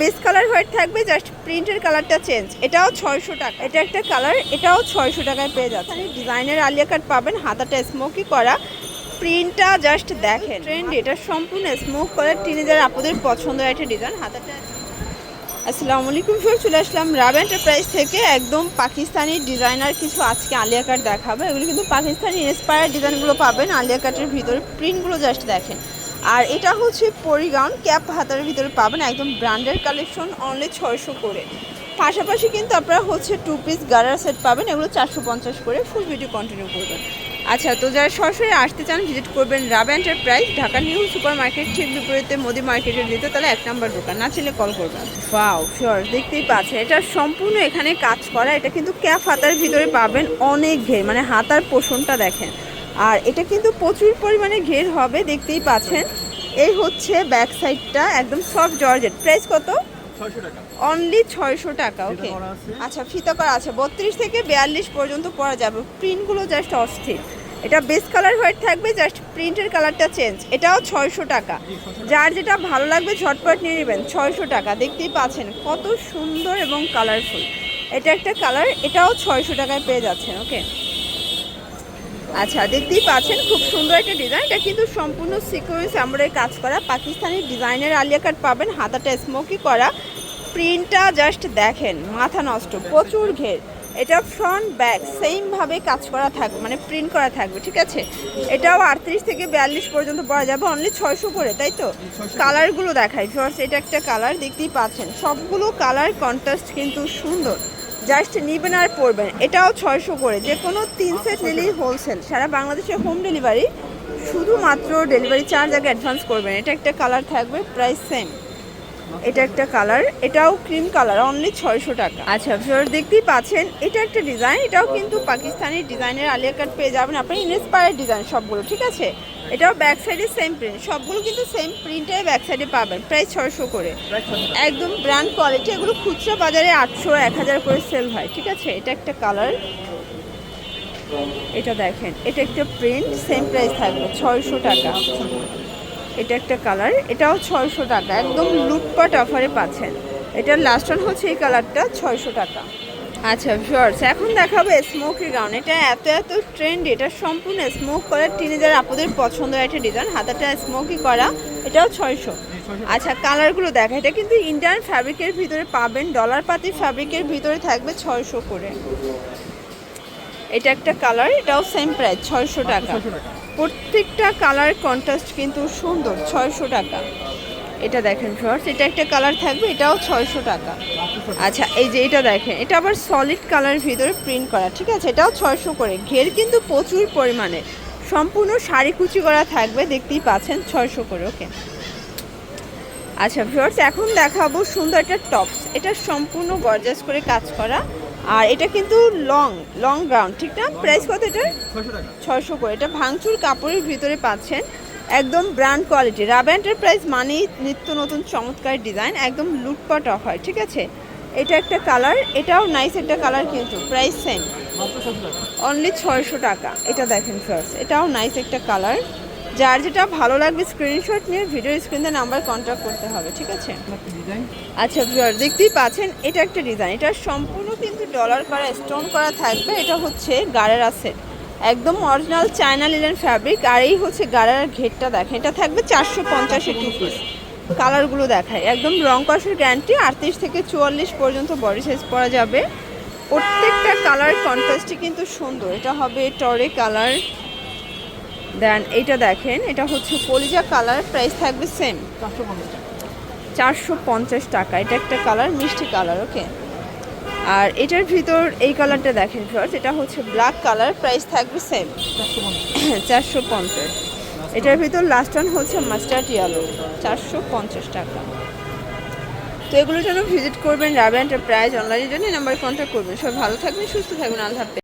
Base colour white থাকবে, just প্রিন্টের কালারটা চেঞ্জ। এটাও ছয়শো টাকা। এটা একটা কালার, এটাও ছয়শো টাকায় পেয়ে যাচ্ছে। ডিজাইনের আলিয়া কাট পাবেন, হাতাটা স্মোকি করা। প্রিন্টটা জাস্ট দেখেন। ট্রেন্ড এটা সম্পূর্ণ স্মোক করার টিনেজার আপনাদের পছন্দের একটা ডিজাইন হাতাটা আসসালামু আলাইকুম ফির চলে আসলাম রাব এন্টারপ্রাইজ থেকে। একদম পাকিস্তানি ডিজাইনার কিছু আজকে আলিয়া কাট দেখাবো। এগুলো কিন্তু পাকিস্তানি ইন্সপায়ার ডিজাইনগুলো পাবেন। আলিয়া কাটের ভিতরে প্রিন্টগুলো জাস্ট দেখেন। আর এটা হচ্ছে পরিগাউন ক্যাপ হাতার ভিতরে পাবেন একদম ব্র্যান্ডের কালেকশন অনলি ছয়শো করে। পাশাপাশি কিন্তু আপনারা হচ্ছে টু পিস গারার সেট পাবেন, এগুলো চারশো পঞ্চাশ করে ফুল ভিডিও কন্টিনিউ করবেন। আচ্ছা তো যারা সরাসরি আসতে চান ভিজিট করবেন Rab enterprise Dhaka new super market ঠিক বিপরীতে মোদি মার্কেটের দিতে তাহলে এক নাম্বার দোকান। না ছিল কল করবেন। ওয়াও শিওর দেখতেই পাচ্ছেন। এটা সম্পূর্ণ এখানে কাজ করা, এটা কিন্তু ক্যাপ হাতার ভিতরে পাবেন অনেক ঘের মানে হাতার পোষণটা দেখেন। আর এটা কিন্তু প্রচুর পরিমাণে ঘের হবে দেখতেই পাচ্ছেন। এই হচ্ছে ব্যাক সাইডটা একদম সফট জর্জেট প্রাইস কত? অনলি ছয়শো টাকা ওকে আচ্ছা ফিতা করা আছে। বত্রিশ থেকে বিয়াল্লিশ পর্যন্ত পরা যাবে। প্রিন্টগুলো জাস্ট অস্থির। এটা বেস কালার হোয়াইট থাকবে জাস্ট প্রিন্টের কালারটা চেঞ্জ এটাও ছয়শো টাকা। যার যেটা ভালো লাগবে ঝটপট নিয়ে নেবেন। ছয়শো টাকা। দেখতেই পাচ্ছেন কত সুন্দর এবং কালারফুল এটা একটা কালার এটাও ছয়শো টাকায় পেয়ে যাচ্ছেন ওকে আচ্ছা দেখতেই পাচ্ছেন খুব সুন্দর একটা ডিজাইন এটা কিন্তু সম্পূর্ণ সিকোয়েন্স আমরা কাজ করা। পাকিস্তানি ডিজাইনের আলিয়া কাট পাবেন হাতাটা স্মোকি করা। প্রিন্টটা জাস্ট দেখেন মাথা নষ্ট প্রচুর ঘের। এটা ফ্রন্ট ব্যাক সেমভাবে কাজ করা থাকবে মানে প্রিন্ট করা থাকবে ঠিক আছে? এটাও আটত্রিশ থেকে বিয়াল্লিশ পর্যন্ত পরা যাবে অনলি ছয়শো করে তাই তো? কালারগুলো দেখায় ফার্স্ট এটা একটা কালার দেখতেই পাচ্ছেন। সবগুলো কালার কন্ট্রাস্ট কিন্তু সুন্দর। জাস্ট নিবেন আর পড়বেন এটাও ছয়শো করে। যে কোনো তিন সেট নিলেই হোলসেল সারা বাংলাদেশে হোম ডেলিভারি শুধুমাত্র ডেলিভারি চার্জ আগে অ্যাডভান্স করবেন। এটা একটা কালার থাকবে প্রাইস সেম এটা একটা কালার এটাও ক্রিম কালার অনলি ছয়শো টাকা। আচ্ছা ভিউয়ার দেখতেই পাচ্ছেন এটা একটা ডিজাইন এটাও কিন্তু পাকিস্তানি ডিজাইনের আলিয়া কাট পেয়ে যাবেন। আপনি ইনস্পায়ার ডিজাইন সবগুলো ঠিক আছে? এটাও ব্যাক সাইডে সেম প্রিন্ট সবগুলো কিন্তু সেম প্রিন্টে ব্যাক সাইডে পাবেন প্রায় ছয়শো করে। একদম ব্র্যান্ড কোয়ালিটি এগুলো খুচরো বাজারে আটশো এক হাজার করে সেল হয় ঠিক আছে? এটা একটা কালার এটা দেখেন এটা একটা প্রিন্ট সেম প্রাইস থাকবে ছয়শো টাকা। এটা একটা কালার, এটাও ছয়শো টাকা, একদম লুটপাট অফারে পাচ্ছেন। এটার লাস্ট ওয়ান হচ্ছে এই কালারটা, ছয়শো টাকা। আচ্ছা ভিউয়ার্স এখন দেখাবে স্মোকি গাউন এটা এত এত ট্রেন্ড এটা সম্পূর্ণ স্মোক করার টিনেজার আপনাদের পছন্দের একটা ডিজাইন হাতাটা স্মোকি করা, এটাও ছয়শো। আচ্ছা কালারগুলো দেখা, এটা কিন্তু ইন্ডিয়ান ফ্যাব্রিকের ভিতরে পাবেন ডলার পাতি ফ্যাব্রিকের ভিতরে থাকবে ছয়শো করে। এটা একটা কালার এটাও সেম প্রাইস ছয়শো টাকা। প্রত্যেকটা কালার কন্ট্রাস্ট কিন্তু সুন্দর ছয়শো টাকা। এটা দেখেন ফ্রস এটা একটা কালার থাকবে এটাও ছয়শো টাকা। আচ্ছা এই যে এটা দেখেন এটা আবার সলিড কালার ভিতরে প্রিন্ট করা ঠিক আছে? এটাও ছয়শো করে। ঘের কিন্তু প্রচুর পরিমাণে। সম্পূর্ণ শাড়ি কুচি করা থাকবে দেখতেই পাচ্ছেন ছয়শো করে ওকে আচ্ছা ভিউয়ার্স এখন দেখাবো সুন্দর একটা টপস এটা সম্পূর্ণ গর্জাস করে কাজ করা। আর এটা কিন্তু লং লং গ্রাউন্ড ঠিক না? প্রাইস কত এটা ছয়শো করে। এটা ভাঙচুর কাপড়ের ভিতরে পাচ্ছেন একদম ব্র্যান্ড কোয়ালিটি রাব প্রাইস মানেই নিত্য নতুন চমৎকার ডিজাইন একদম লুটপাট হয় ঠিক আছে? এটা একটা কালার এটাও নাইস একটা কালার কিন্তু প্রাইস সেম অনলি ছয়শো টাকা। এটা দেখেন ফার্স্ট এটাও নাইস একটা কালার যার যেটা ভালো লাগবে স্ক্রিনশট নিয়ে ভিডিও স্ক্রিনে নাম্বার কন্ট্যাক্ট করতে হবে ঠিক আছে? আচ্ছা ভিউয়ার দেখতেই পাচ্ছেন এটা একটা ডিজাইন এটা সম্পূর্ণ কিন্তু ডলার করা স্টোন করা থাকবে এটা হচ্ছে গাড়ারা সেট একদম অরিজিনাল চায়না লিলেন ফ্যাব্রিক আর এই হচ্ছে গাড়ার ঘেরটা দেখেন এটা থাকবে চারশো পঞ্চাশের টু পিস কালারগুলো দেখায় একদম রং কষের গ্যারান্টি আটত্রিশ থেকে চুয়াল্লিশ পর্যন্ত বডি সাইজ পরা যাবে। প্রত্যেকটা কালার কন্ট্রাস্টই কিন্তু সুন্দর এটা হবে টরে কালার দেন এইটা দেখেন, এটা হচ্ছে কলিজা কালার প্রাইস থাকবে সেম চারশো পঞ্চাশ টাকা, এটা একটা কালার মিষ্টি কালার ওকে আর এটার ভিতর এই কালারটা দেখেন ফার্স্ট এটা হচ্ছে ব্ল্যাক কালার প্রাইস থাকবে সেম চারশো পঞ্চাশ। এটার ভিতর লাস্ট ওয়ান হচ্ছে মাস্টার্ড ইয়ালো চারশো পঞ্চাশ টাকা। তো এগুলোর জন্য ভিজিট করবেন রাবে এন্টারপ্রাইজ অনলাইনের জন্য নাম্বার কন্ট্যাক্ট করবেন। সবাই ভালো থাকবেন, সুস্থ থাকবেন, আল্লাহ